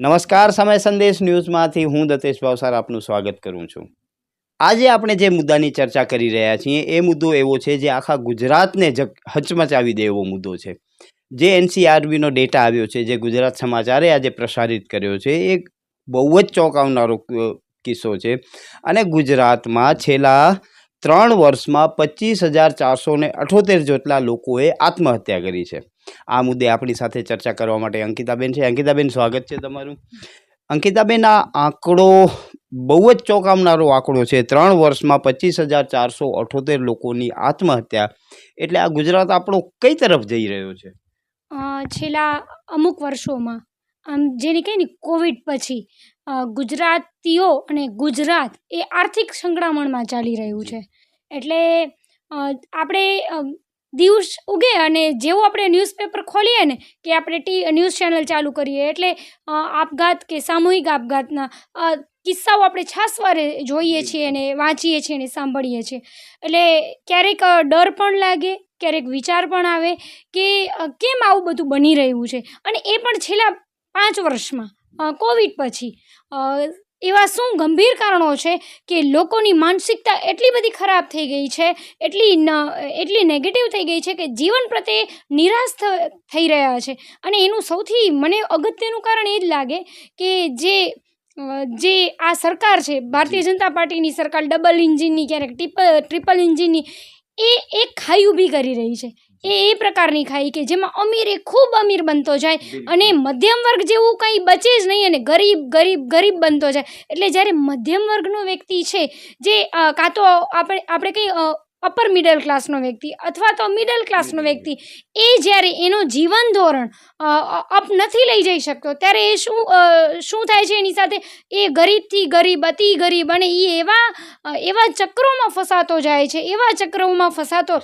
નમસ્કાર, સમય સંદેશ ન્યૂઝમાંથી હું દતેશ ભાવસાર આપનું સ્વાગત કરું છું. આજે આપણે જે મુદ્દાની ચર્ચા કરી રહ્યા છીએ, એ મુદ્દો એવો છે જે આખા ગુજરાતને હચમચાવી દે એવો મુદ્દો છે. જે એનસીઆરબીનો ડેટા આવ્યો છે, જે ગુજરાત સમાચારે આજે પ્રસારિત કર્યો છે, એ બહુ જ ચોંકાવનારો કિસ્સો છે. અને ગુજરાતમાં છેલ્લા ત્રણ વર્ષમાં પચીસ હજાર ચારસો અઠોતેર જેટલા લોકોએ આત્મહત્યા કરી છે. આ મુદ્દે આપણી સાથે ચર્ચા કરવા માટે અંકિતાબેન છે. અંકિતાબેન સ્વાગત છે તમારું. અંકિતાબેન આ આંકડો બહુ જ ચોંકાવનારો આંકડો છે. ત્રણ વર્ષમાં પચીસ હજાર ચારસો અઠોતેર લોકોની આત્મહત્યા. એટલે આ ગુજરાત આપણો કઈ તરફ જઈ રહ્યો છે? છેલ્લા અમુક વર્ષોમાં આમ જેને કહે ને કોવિડ પછી ગુજરાતીઓ અને ગુજરાત એ આર્થિક સંકળામણમાં ચાલી રહ્યું છે. એટલે આપણે દિવસ ઉગે અને જેવું આપણે ન્યૂઝપેપર ખોલીએ ને કે આપણે ટી ન્યૂઝ ચેનલ ચાલુ કરીએ એટલે આપઘાત કે સામૂહિક આપઘાતના કિસ્સાઓ આપણે છાસવારે જોઈએ છીએ અને વાંચીએ છીએ અને સાંભળીએ છીએ. એટલે ક્યારેક ડર પણ લાગે ક્યારેક વિચાર પણ આવે કે કેમ આવું બધું બની રહ્યું છે? અને એ પણ છેલ્લા પાંચ વર્ષમાં કોવિડ પછી એવા શું ગંભીર કારણો છે કે લોકોની માનસિકતા એટલી બધી ખરાબ થઈ ગઈ છે એટલી ન એટલી નેગેટિવ થઈ ગઈ છે કે જીવન પ્રત્યે નિરાશ થઈ રહ્યા છે? અને એનું સૌથી મને અગત્યનું કારણ એ જ લાગે કે જે જે આ સરકાર છે ભારતીય જનતા પાર્ટીની સરકાર ડબલ ઇન્જિનની ક્યારેક ટ્રિપલ ટ્રિપલ ઇન્જિનની એ એક ખાઈ ઊભી કરી રહી છે. એ એ પ્રકારની ખાઈ કે જેમાં અમીર એ ખૂબ અમીર બનતો જાય અને મધ્યમ વર્ગ જેવું કંઈ બચે જ નહીં અને ગરીબ ગરીબ ગરીબ બનતો જાય. એટલે જ્યારે મધ્યમ વર્ગનો વ્યક્તિ છે જે કાં તો આપણે આપણે કંઈ અપર મિડલ ક્લાસનો વ્યક્તિ અથવા તો મિડલ ક્લાસનો વ્યક્તિ એ જ્યારે એનો જીવન ધોરણ અપ નથી લઈ જઈ શકતો ત્યારે એ શું શું થાય છે એની સાથે? એ ગરીબથી ગરીબ અતિ ગરીબ અને એ એવા એવા ચક્રોમાં ફસાતો જાય છે એવા ચક્રોમાં ફસાતો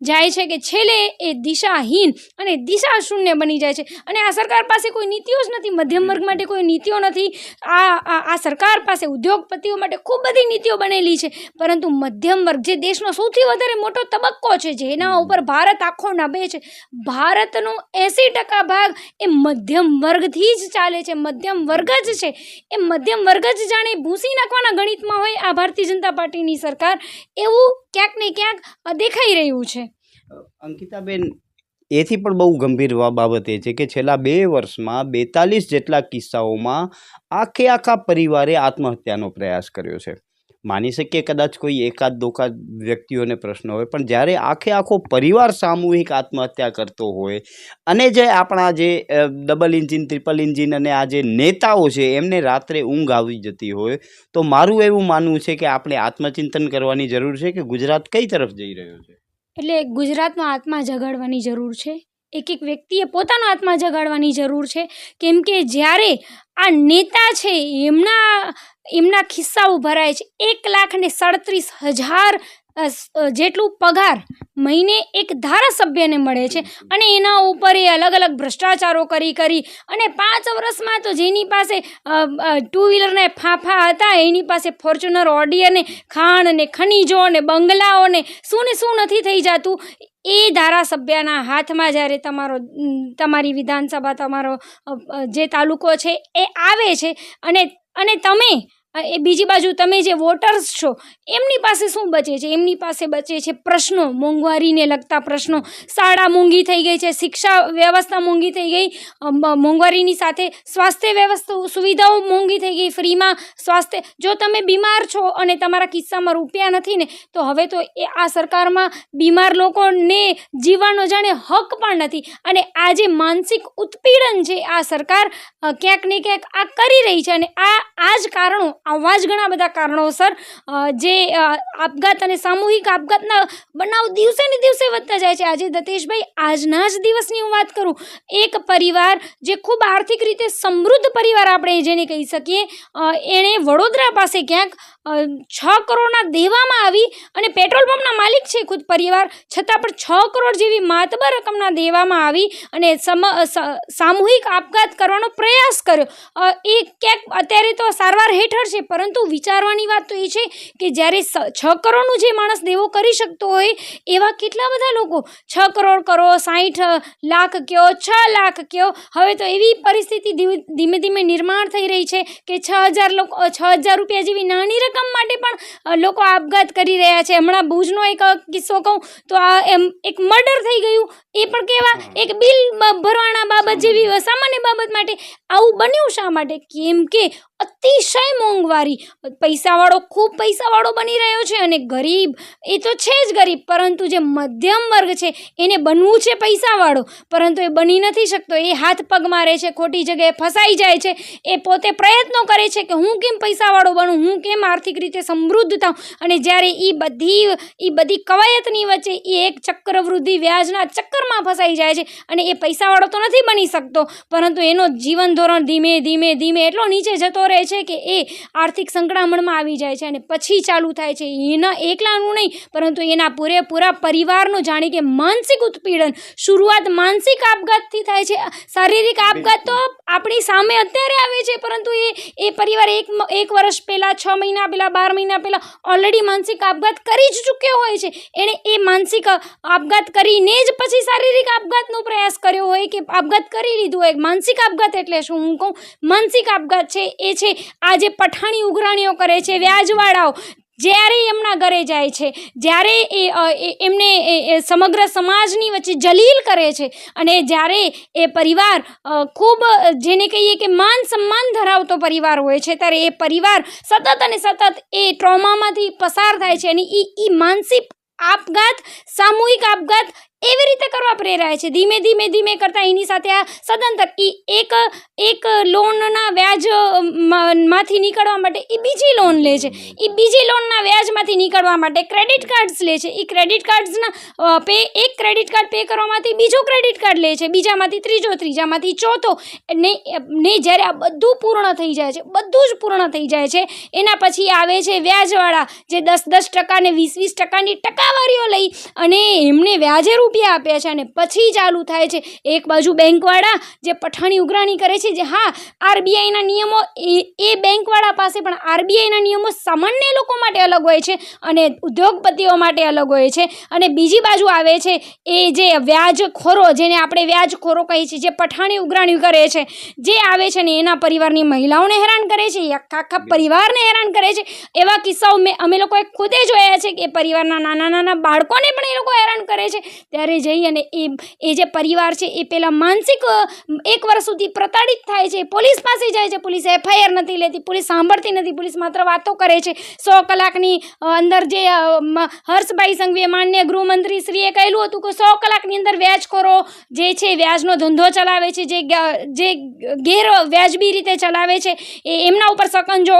જાય છે કે છેલ્લે એ દિશાહીન અને દિશા શૂન્ય બની જાય છે. અને આ સરકાર પાસે કોઈ નીતિઓ જ નથી. મધ્યમ વર્ગ માટે કોઈ નીતિઓ નથી. આ આ સરકાર પાસે ઉદ્યોગપતિઓ માટે ખૂબ બધી નીતિઓ બનેલી છે. પરંતુ મધ્યમ વર્ગ જે દેશનો સૌથી વધારે મોટો તબક્કો છે, જેના ઉપર ભારત આખો નભે છે, ભારતનો એંસી ટકા ભાગ એ મધ્યમ વર્ગથી જ ચાલે છે. મધ્યમ વર્ગ જ છે. એ મધ્યમ વર્ગ જ જાણે ભૂસી નાખવાના ગણિતમાં હોય આ ભારતીય જનતા પાર્ટીની સરકાર. એવું ક્યાંક ને ક્યાંક દેખાઈ રહ્યું છે? અંકિતાબેન, એથી પણ બહુ ગંભીર બાબત એ છે કે છેલ્લા બે વર્ષમાં બેતાલીસ જેટલા કિસ્સાઓમાં આખે આખા પરિવારે આત્મહત્યાનો પ્રયાસ કર્યો છે. માની શકીએ કદાચ કોઈ એકાદ દોકાદ વ્યક્તિઓને પ્રશ્ન હોય, પણ જ્યારે આખે આખો પરિવાર સામૂહિક આત્મહત્યા કરતો હોય અને જે આપણા જે ડબલ ઇન્જિન ટ્રિપલ ઇન્જિન અને આ જે નેતાઓ છે એમને રાત્રે ઊંઘ આવી જતી હોય, તો મારું એવું માનવું છે કે આપણે આત્મચિંતન કરવાની જરૂર છે કે ગુજરાત કઈ તરફ જઈ રહ્યો છે? એટલે ગુજરાતનો આત્મા જગાડવાની જરૂર છે. એક એક વ્યક્તિએ પોતાનો આત્મા જગાડવાની જરૂર છે. કેમ કે જ્યારે આ નેતા છે, એમના એમના ખિસ્સાઓ ભરાય છે. એક લાખ ને સાડત્રીસ હજાર જેટલું પગાર મહિને એક ધારાસભ્યને મળે છે અને એના ઉપર એ અલગ અલગ ભ્રષ્ટાચારો કરી કરી અને પાંચ વર્ષમાં તો જેની પાસે ટુ વ્હીલરને ફાંફા હતા, એની પાસે ફોર્ચ્યુનર ઓડી અને ખાણ અને ખનીજો અને બંગલાઓ ને શું ને શું નથી થઈ જતું, એ ધારાસભ્યના હાથમાં જ્યારે તમારો તમારી વિધાનસભા, તમારો જે તાલુકો છે એ આવે છે અને અને તમે એ બીજી બાજુ તમે જે વોટર્સ છો, એમની પાસે શું બચે છે? એમની પાસે બચે છે પ્રશ્નો, મોંઘવારીને લગતા પ્રશ્નો. શાળા મોંઘી થઈ ગઈ છે, શિક્ષા વ્યવસ્થા મોંઘી થઈ ગઈ મોંઘવારીની સાથે સ્વાસ્થ્ય વ્યવસ્થા, સુવિધાઓ મોંઘી થઈ ગઈ, ફ્રીમાં સ્વાસ્થ્ય. જો તમે બીમાર છો અને તમારા કિસ્સામાં રૂપિયા નથી ને, તો હવે તો એ આ સરકારમાં બીમાર લોકોને જીવવાનો જાણે હક પણ નથી. અને આ જે માનસિક ઉત્પીડન છે, આ સરકાર ક્યાંક ને ક્યાંક આ કરી રહી છે અને આ આ જ કારણો, આવા જ ઘણા બધા કારણોસર જે આપઘાત અને સામૂહિક આપઘાતના બનાવ દિવસે ને દિવસે વધતા જાય છે. આજે દતેશભાઈ, આજના જ દિવસની હું વાત કરું, એક પરિવાર જે ખૂબ આર્થિક રીતે સમૃદ્ધ પરિવાર આપણે જેને કહી શકીએ એણે વડોદરા પાસે ક્યાંક છ કરોડના દેવામાં આવી અને પેટ્રોલ પંપના માલિક છે ખુદ પરિવાર, છતાં પણ છ કરોડ જેવી માતબર રકમના દેવામાં આવી અને સમ સામૂહિક આપઘાત કરવાનો પ્રયાસ કર્યો. એ ક્યાંક અત્યારે તો સારવાર હેઠળ છે પરંતુ વિચારવાની વાત તો એ છે કે જ્યારે છ કરોડનું જે માણસ દેવો કરી શકતો હોય એવા કેટલા બધા લોકો? છ કરોડ કરો સાહીઠ લાખ કયો છ લાખ કયો? હવે તો એવી પરિસ્થિતિ ધીમે ધીમે ધીમે નિર્માણ થઈ રહી છે કે છ હજાર લોકો છ હજાર રૂપિયા જેવી નાની રકમ માટે પણ લોકો આપઘાત કરી રહ્યા છે. હમણાં ભુજનો એક કિસ્સો કહું તો આ એમ એક મર્ડર થઈ ગયું. એ પણ કેવા? એક બિલ ભરવાના બાબત જેવી સામાન્ય બાબત માટે. આવું બન્યું શા માટે? કેમ કે અતિશય મોંઘવારી. પૈસાવાળો ખૂબ પૈસાવાળો બની રહ્યો છે અને ગરીબ, એ તો છે જ ગરીબ, પરંતુ જે મધ્યમ વર્ગ છે, એને બનવું છે પૈસાવાળો. પરંતુ એ બની નથી શકતો. એ હાથ પગ મારે છે, ખોટી જગ્યાએ ફસાઈ જાય છે. એ પોતે પ્રયત્નો કરે છે કે હું કેમ પૈસાવાળો બનું, હું કેમ આર્થિક રીતે સમૃદ્ધ થાઉં? અને જ્યારે એ બધી એ બધી કવાયતની વચ્ચે એ એક ચક્રવૃદ્ધિ વ્યાજના ચક્કરમાં ફસાઈ જાય છે અને એ પૈસાવાળો તો નથી બની શકતો. પરંતુ એનો જીવન ધોરણ ધીમે ધીમે ધીમે એટલો નીચે જતો રહે છે કે એ આર્થિક સંકળામણમાં આવી જાય છે અને પછી ચાલુ થાય છે. એના એકલાનું નહીં પરંતુ એના પૂરેપૂરા પરિવારનું જાણે કે માનસિક ઉત્પીડન શરૂઆત માનસિક આપઘાતથી થાય છે. શારીરિક આપઘાત તો આપણી સામે અત્યારે આવે છે પરંતુ એ એ પરિવાર એક એક વર્ષ પહેલાં છ મહિના પહેલાં બાર મહિના પહેલાં ઓલરેડી માનસિક આપઘાત કરી જ ચૂક્યો હોય છે. એણે એ માનસિક આપઘાત કરીને જ પછી શારીરિક આપઘાતનો પ્રયાસ કર્યો હોય કે આપઘાત કરી લીધું હોય. માનસિક આપઘાત એટલે શું? હું કહું માનસિક આપઘાત છે એ છે આ જે પઠાણી ઉઘરાણીઓ કરે છે, વ્યાજવાળાઓ. જ્યારે એમના ઘરે જાય છે, જ્યારે એ એમને સમગ્ર સમાજની વચ્ચે જલીલ કરે છે અને જ્યારે એ પરિવાર ખૂબ જેને કહીએ કે માન સન્માન ધરાવતો પરિવાર હોય છે, ત્યારે એ પરિવાર સતત અને સતત એ ટ્રોમામાંથી પસાર થાય છે અને એ એ માનસિક આપઘાત, સામૂહિક આપઘાત એવી રીતે કરવા પ્રેરાય છે. ધીમે ધીમે ધીમે કરતાં એની સાથે આ સદંતર એ એક એક લોનના વ્યાજમાંથી નીકળવા માટે એ બીજી લોન લે છે. એ બીજી લોનના વ્યાજમાંથી નીકળવા માટે ક્રેડિટ કાર્ડ્સ લે છે. એ ક્રેડિટ કાર્ડ્સના પે, એક ક્રેડિટ કાર્ડ પે કરવામાંથી બીજો ક્રેડિટ કાર્ડ લે છે. બીજામાંથી ત્રીજો, ત્રીજામાંથી ચોથો. ને ને જ્યારે આ બધું પૂર્ણ થઈ જાય છે, બધું જ પૂર્ણ થઈ જાય છે, એના પછી આવે છે વ્યાજવાળા, જે દસ દસ ટકા ને વીસ વીસ ટકાની ટકાવારીઓ લઈ અને એમને વ્યાજે રૂપિયા આપ્યા છે અને પછી ચાલુ થાય છે. એક બાજુ બેંકવાળા જે પઠાણી ઉઘરાણી કરે છે જે હા આરબીઆઈના નિયમો એ બેંકવાળા પાસે પણ આરબીઆઈના નિયમો સામાન્ય લોકો માટે અલગ હોય છે અને ઉદ્યોગપતિઓ માટે અલગ હોય છે. અને બીજી બાજુ આવે છે એ જે વ્યાજખોરો જેને આપણે વ્યાજખોરો કહીએ છીએ જે પઠાણી ઉઘરાણી કરે છે જે આવે છે ને એના પરિવારની મહિલાઓને હેરાન કરે છે આખા આખા પરિવારને હેરાન કરે છે. એવા કિસ્સાઓ મેં અમે લોકોએ ખુદે જોયા છે કે પરિવારના નાના નાના બાળકોને પણ એ લોકો હેરાન કરે છે. ત્યારે જઈ અને એ એ જે પરિવાર છે, એ પહેલાં માનસિક એક વર્ષ સુધી પ્રતાડિત થાય છે. પોલીસ પાસે જાય છે. પોલીસ એફઆઈઆર નથી લેતી. પોલીસ સાંભળતી નથી. પોલીસ માત્ર વાતો કરે છે. સો કલાકની અંદર જે હર્ષભાઈ સંઘવીએ માન્ય ગૃહમંત્રી શ્રીએ કહેલું હતું કે સો કલાકની અંદર વ્યાજખોરો જે છે, વ્યાજનો ધંધો ચલાવે છે. જે જે ગેર વ્યાજબી રીતે ચલાવે છે, એ એમના ઉપર સકંજો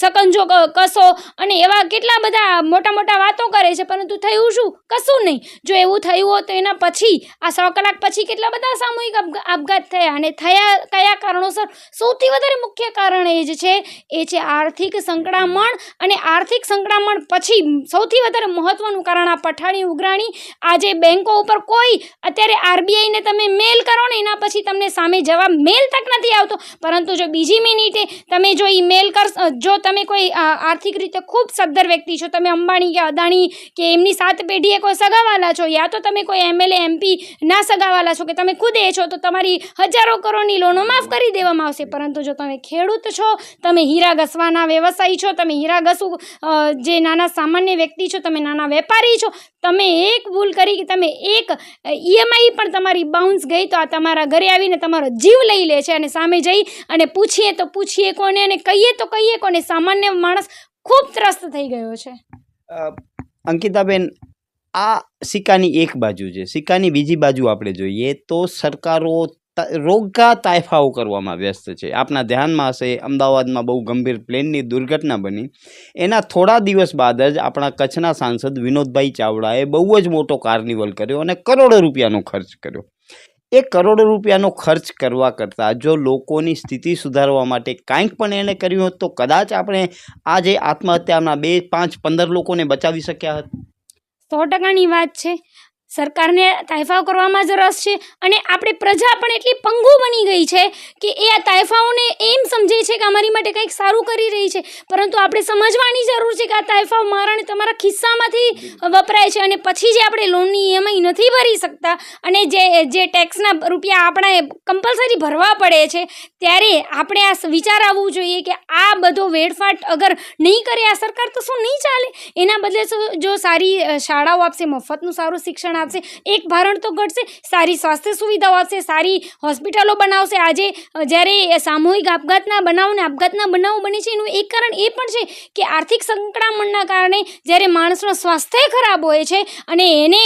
સકંજો કસો અને એવા કેટલા બધા મોટા મોટા વાતો કરે છે. પરંતુ થયું શું? કશું નહીં. જો એવું થયું હોત તો એના પછી, આ સો કલાક પછી કેટલા બધા સામૂહિક આપઘાત થયા અને થયા કયા કારણોસર? સૌથી વધારે મુખ્ય કારણ એ જ છે, એ છે આર્થિક સંકળામણ અને આર્થિક સંકળામણ પછી સૌથી વધારે મહત્ત્વનું કારણ આ પઠાણી ઉઘરાણી. આજે બેંકો ઉપર કોઈ, અત્યારે આરબીઆઈને તમે મેલ કરો ને એના પછી તમને સામે જવાબ મેલ તક નથી આવતો. પરંતુ જો બીજી મિનિટે તમે જો ઈમેલ કર જો તમે કોઈ આર્થિક રીતે ખૂબ સદ્ધર વ્યક્તિ છો, તમે અંબાણી કે અદાણી કે એમની સાત પેઢીએ કોઈ સગાવાલા છો? યા તો તમે કોઈ એમએલએ એમપી ના સગાવાલા છો કે તમે ખુદ એ છો, તો તમારી હજારો કરોડની લોનો માફ કરી દેવામાં આવશે. પરંતુ જો તમે ખેડૂત છો, તમે હીરા ઘસવાના વ્યવસાયી છો, તમે હીરા ઘસું જે નાના સામાન્ય વ્યક્તિ છો, તમે નાના વેપારી છો, તમે એક ભૂલ કરી કે તમે એક ઈએમઆઈ પણ તમારી બાઉન્સ ગઈ તો આ તમારા ઘરે આવીને તમારો જીવ લઈ લે છે અને સામે જઈ અને પૂછીએ તો પૂછીએ કોને અને કહીએ તો કહીએ કોને. સામાન્ય માણસ ખૂબ ત્રસ્ત થઈ ગયો છે. અંકિતાબેન આ સિક્કાની એક બાજુ છે. સિક્કાની બીજી બાજુ આપણે જોઈએ તો સરકારો રોગા તાયફાઓ કરવામાં વ્યસ્ત છે. આપના ધ્યાનમાં હશે, અમદાવાદમાં બહુ ગંભીર પ્લેનની દુર્ઘટના બની. એના થોડા દિવસ બાદ જ આપણા કચ્છના સાંસદ વિનોદભાઈ ચાવડાએ બહુ જ મોટો કાર્નિવલ કર્યો અને કરોડો રૂપિયાનો ખર્ચ કર્યો. એ કરોડો રૂપિયાનો ખર્ચ કરવા કરતાં જો લોકોની સ્થિતિ સુધારવા માટે કાંઈક પણ એણે કર્યું હોત તો કદાચ આપણે આજે આત્મહત્યાના બે, પાંચ, પંદર લોકોને બચાવી શક્યા હતા. સો ટકાની વાત છે. સરકારને તાયફાઓ કરવામાં જ રસ છે અને આપણે પ્રજા પણ એટલી પંગુ બની ગઈ છે કે એ આ તાયફાઓને એમ સમજે છે કે અમારી માટે કંઈક સારું કરી રહી છે. પરંતુ આપણે સમજવાની જરૂર છે કે આ તાયફાઓ મારા તમારા ખિસ્સામાંથી વપરાય છે અને પછી જે આપણે લોનની ઈએમઆઈ નથી ભરી શકતા અને જે જે ટેક્સના રૂપિયા આપણે કમ્પલસરી ભરવા પડે છે, ત્યારે આપણે આ વિચાર આવવું જોઈએ કે આ બધો વેડફાટ અગર નહીં કરે આ સરકાર તો શું નહીં ચાલે? એના બદલે જો સારી શાળાઓ આપશે, મફતનું સારું શિક્ષણ આપશે. એક ભારણ તો ઘટશે. સારી સ્વાસ્થ્ય સુવિધાઓ આપશે. સારી હોસ્પિટલો બનાવશે. આજે જ્યારે સામૂહિક આપઘાતના બનાવો ને આપઘાતના બનાવો બને છે, એનું એક કારણ એ પણ છે કે આર્થિક સંકળામણના કારણે જ્યારે માણસનું સ્વાસ્થ્ય ખરાબ હોય છે અને એને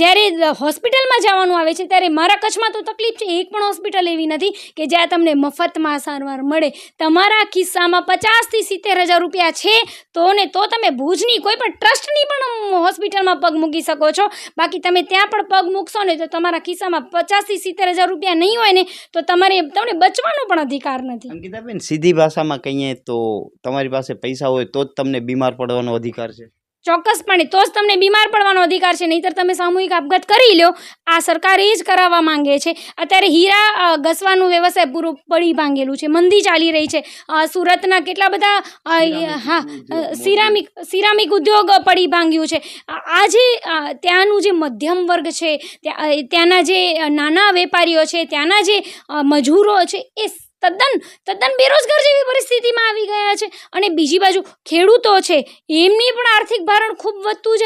જ્યારે હોસ્પિટલમાં જવાનું આવે છે, ત્યારે મારા કચ્છમાં તો તકલીફ છે. એક પણ હોસ્પિટલ એવી નથી કે જ્યાં તમને મફતમાં સારવાર મળે. તમારા કિસ્સામાં પચાસથી સિત્તેર હજાર રૂપિયા છે તો ને તો તમે ભુજની કોઈ પણ ટ્રસ્ટની પણ હોસ્પિટલમાં પગ મૂકી શકો છો. બાકી તમે ત્યાં પણ પગ મૂકશો ને તો તમારા ખિસ્સામાં પચાસથી સિત્તેર હજાર રૂપિયા નહીં હોય ને, તો તમારે તમને બચવાનો પણ અધિકાર નથી. અંકિતાબેન, સીધી ભાષામાં કહીએ તો તમારી પાસે પૈસા હોય તો જ તમને બીમાર પડવાનો અધિકાર છે. ચોક્કસપણે. તો જ તમને બીમાર પડવાનો અધિકાર છે નહીંતર તમે સામૂહિક આપઘાત કરી લો આ સરકાર એ જ કરાવવા માંગે છે. અત્યારે હીરા ઘસવાનું વ્યવસાય પૂરું પડી ભાંગેલું છે. મંદી ચાલી રહી છે. સુરતના કેટલા બધા હા સિરામિક સિરામિક ઉદ્યોગ પડી ભાંગ્યું છે. આ જે ત્યાંનું જે મધ્યમ વર્ગ છે ત્યાં ત્યાંના જે નાના વેપારીઓ છે ત્યાંના જે મજૂરો છે એ તદ્દન તદ્દન બેરોજગાર જેવી પરિસ્થિતિમાં આવી ગયા છે. અને બીજી બાજુ ખેડૂતો છે, એમની પણ આર્થિક ભારણ ખૂબ વધતું છે